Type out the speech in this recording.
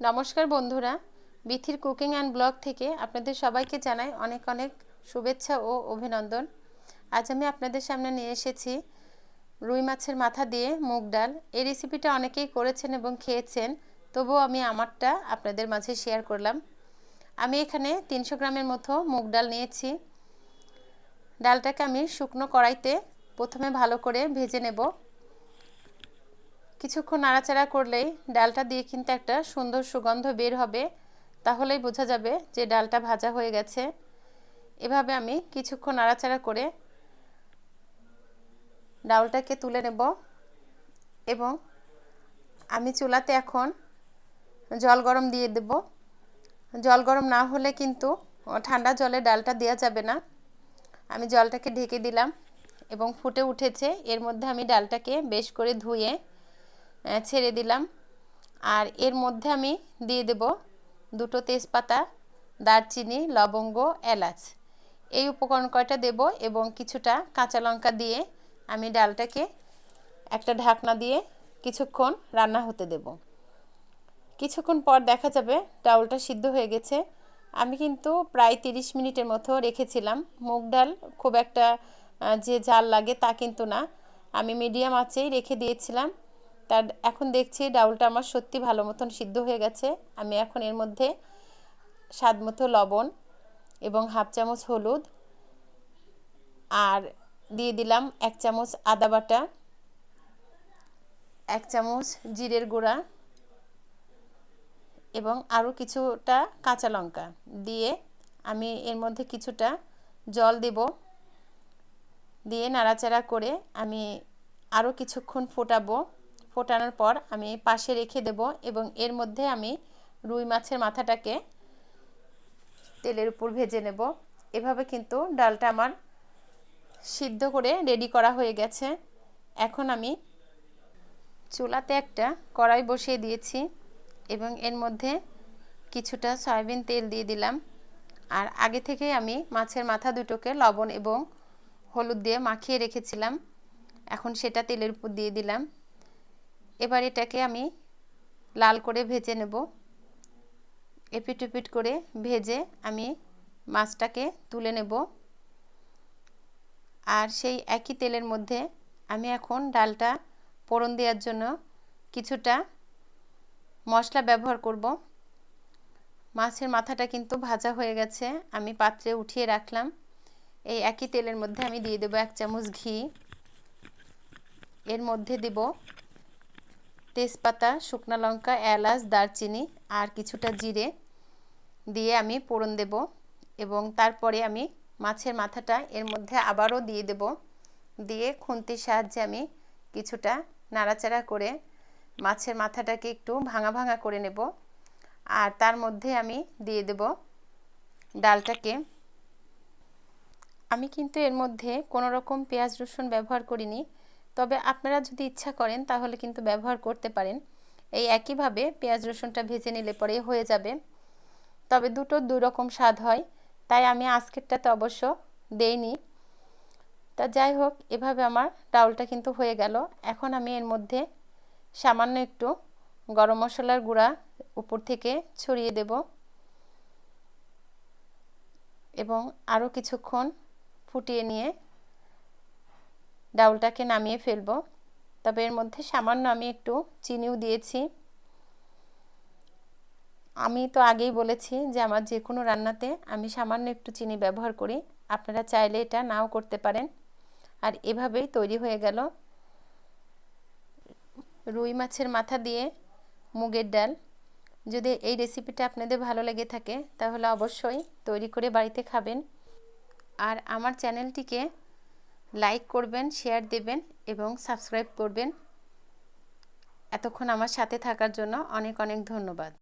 নমস্কার বন্ধুরা, বিথির cooking and blog থেকে আপনাদের সবাইকে জানাই অনেক অনেক শুভেচ্ছা ও অভিনন্দন। আজ আমি আপনাদের সামনে নিয়ে এসেছি রুই মাছের মাথা দিয়ে মুগ ডাল। এই রেসিপিটা অনেকেই করেছেন এবং খেয়েছেন, তবুও আমি আমারটা আপনাদের মাঝে শেয়ার করলাম। আমি এখানে তিনশো গ্রামের মতো মুগ ডাল নিয়েছি। ডালটাকে আমি শুকনো কড়াইতে প্রথমে ভালো করে ভেজে নেব। কিছুক্ষণ নাড়াচাড়া করলেই ডালটা দিয়ে কিন্তু একটা সুন্দর সুগন্ধ বের হবে, তাহলেই বোঝা যাবে যে ডালটা ভাজা হয়ে গেছে। এভাবে আমি কিছুক্ষণ নাড়াচাড়া করে ডালটাকে তুলে নেব এবং আমি চুলাতে এখন জল গরম দিয়ে দেব। জল গরম না হলে কিন্তু ঠান্ডা জলে ডালটা দেওয়া যাবে না। আমি জলটাকে ঢেকে দিলাম এবং ফুটে উঠেছে। এর মধ্যে আমি ডালটাকে বেশ করে ধুয়ে ছেড়ে দিলাম। আর এর মধ্যে আমি দিয়ে দেব দুটো তেজপাতা, দারচিনি, লবঙ্গ, এলাচ। এই উপকরণ কয়টা দেব এবং কিছুটা কাঁচা লঙ্কা দিয়ে আমি ডালটাকে একটা ঢাকনা দিয়ে কিছুক্ষণ রান্না হতে দেব। কিছুক্ষণ পর দেখা যাবে ডাউলটা সিদ্ধ হয়ে গেছে। আমি কিন্তু প্রায় তিরিশ মিনিটের মতো রেখেছিলাম। মুগ ডাল খুব একটা যে জাল লাগে তা কিন্তু না। আমি মিডিয়াম আঁচেই রেখে দিয়েছিলাম। তার এখন দেখছি ডাউলটা আমার সত্যি ভালো মতন সিদ্ধ হয়ে গেছে। আমি এখন এর মধ্যে স্বাদ মতো লবণ এবং হাফ চামচ হলুদ আর দিয়ে দিলাম এক চামচ আদা বাটা, এক চামচ জিরের গুঁড়া এবং আরও কিছুটা কাঁচা লঙ্কা দিয়ে আমি এর মধ্যে কিছুটা জল দেব। দিয়ে নাড়াচাড়া করে আমি আরও কিছুক্ষণ ফোটাবো। ফোটানোর পর আমি পাশে রেখে দেব এবং এর মধ্যে আমি রুই মাছের মাথাটাকে তেলের উপর ভেজে নেব। এভাবে কিন্তু ডালটা আমার সিদ্ধ করে রেডি করা হয়ে গেছে। এখন আমি চুলাতে একটা কড়াই বসিয়ে দিয়েছি এবং এর মধ্যে কিছুটা সয়াবিন তেল দিয়ে দিলাম। আর আগে থেকে আমি মাছের মাথা দুটোকে লবণ এবং হলুদ দিয়ে মাখিয়ে রেখেছিলাম। এখন সেটা তেলের উপর দিয়ে দিলাম। এবার এটাকে আমি লাল করে ভেজে নেব। এপিট এপিট করে ভেজে আমি মাছটাকে তুলে নেব। আর সেই একই তেলের মধ্যে আমি এখন ডালটা পোড়ন দেওয়ার জন্য কিছুটা মশলা ব্যবহার করব। মাছের মাথাটা কিন্তু ভাজা হয়ে গেছে, আমি পাত্রে উঠিয়ে রাখলাম। এই একই তেলের মধ্যে আমি দিয়ে দেবো এক চামচ ঘি। এর মধ্যে দেব তেজপাতা, শুকনো লঙ্কা, এলাচ, দারচিনি আর কিছুটা জিরে দিয়ে আমি পোড়ন দেব এবং তারপরে আমি মাছের মাথাটা এর মধ্যে আবারও দিয়ে দেব। দিয়ে খুন্তির সাহায্যে আমি কিছুটা নাড়াচাড়া করে মাছের মাথাটাকে একটু ভাঙা ভাঙা করে নেব আর তার মধ্যে আমি দিয়ে দেব ডালটাকে। আমি কিন্তু এর মধ্যে কোনো রকম পেঁয়াজ রসুন ব্যবহার করিনি তবে আপনারা যদি ইচ্ছা করেন তাহলে কিন্তু ব্যবহার করতে পারেন। এই একইভাবে পেঁয়াজ রসুনটা ভেজে নিলে পরে হয়ে যাবে। তবে দুটো দুই রকম স্বাদ হয়, তাই আমি আজকেরটাতে অবশ্য দেইনি। তা যাই হোক, এভাবে আমার ডাউলটা কিন্তু হয়ে গেল। এখন আমি এর মধ্যে সামান্য একটু গরম মশলার গুঁড়া উপর থেকে ছড়িয়ে দেব। এবং আরও কিছুক্ষণ ফুটিয়ে নিয়ে ডাউলটাকে নামিয়ে ফেলব। তবে এর মধ্যে সামান্য আমি একটু চিনিও দিয়েছি। আমি তো আগেই বলেছি যে আমার যে কোনো রান্নাতে আমি সামান্য একটু চিনি ব্যবহার করি। আপনারা চাইলে এটা নাও করতে পারেন। আর এভাবেই তৈরি হয়ে গেল। রুই মাছের মাথা দিয়ে মুগের ডাল। যদি এই রেসিপিটা আপনাদের ভালো লেগে থাকে, তাহলে অবশ্যই তৈরি করে বাড়িতে খাবেন। আর আমার চ্যানেলটিকে লাইক করবেন শেয়ার দেবেন এবং সাবস্ক্রাইব করবেন। এতক্ষণ আমার সাথে থাকার জন্য অনেক অনেক ধন্যবাদ।